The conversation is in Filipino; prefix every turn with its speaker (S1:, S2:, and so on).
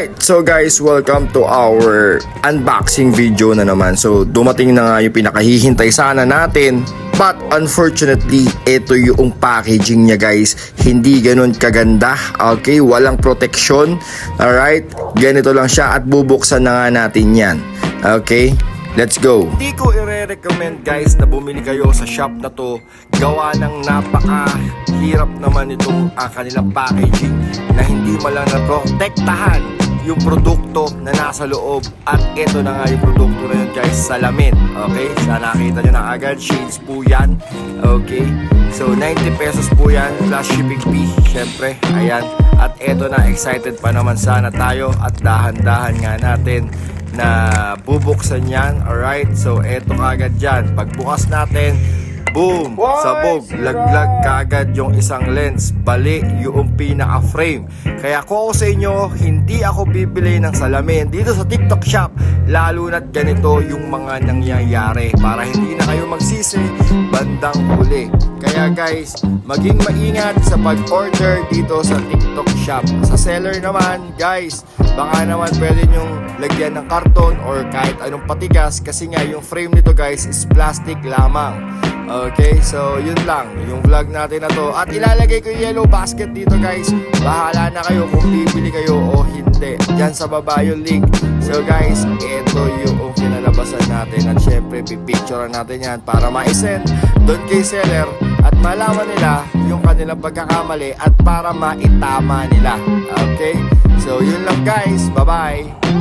S1: Alright, so guys, welcome to our unboxing video na naman. So, dumating na nga yung pinakahihintay sana natin. But unfortunately, ito yung packaging niya guys. Hindi ganun kaganda. Okay, walang protection. Alright, ganito lang siya at bubuksan na nga natin yan. Okay, let's go. Hindi ko i-recommend guys na bumili kayo sa shop na to. Gawa ng napaka hirap naman itong ah, kanilang packaging na hindi malang naprotektahan yung produkto na nasa loob. At ito na nga yung produkto na yun guys salamin. Okay? Sa nakita nyo na agad shades po yan. Okay? So 90 pesos po yan plus shipping fee syempre. Ayan. At ito na excited pa naman sana tayo at dahan-dahan nga natin na bubuksan yan. Alright? So eto kagad dyan. Pagbukas natin Boom! Sabog, laglag kagad yung isang lens, bali yung pinaka-frame. Kaya ako sa inyo, hindi ako bibili ng salamin dito sa TikTok shop, lalo na't ganito yung mga nangyayari para hindi na kayo magsisi bandang huli. Kaya guys, maging maingat sa pag-order dito sa TikTok shop. Sa seller naman, guys, baka naman pwede nyong lagyan ng karton or kahit anong patigas kasi nga yung frame nito guys is plastic lamang. Okay, so yun lang, yung vlog natin na to. At ilalagay ko yung yellow basket dito guys. Bahala na kayo kung bibili kayo o hindi. Diyan sa baba yung link. So guys, ito yung kinalabasan natin. At syempre, pipicturean natin yan para ma-send doon kay seller at malaman nila yung kanilang pagkakamali at para maitama nila. Okay? So yun lang guys. Bye-bye!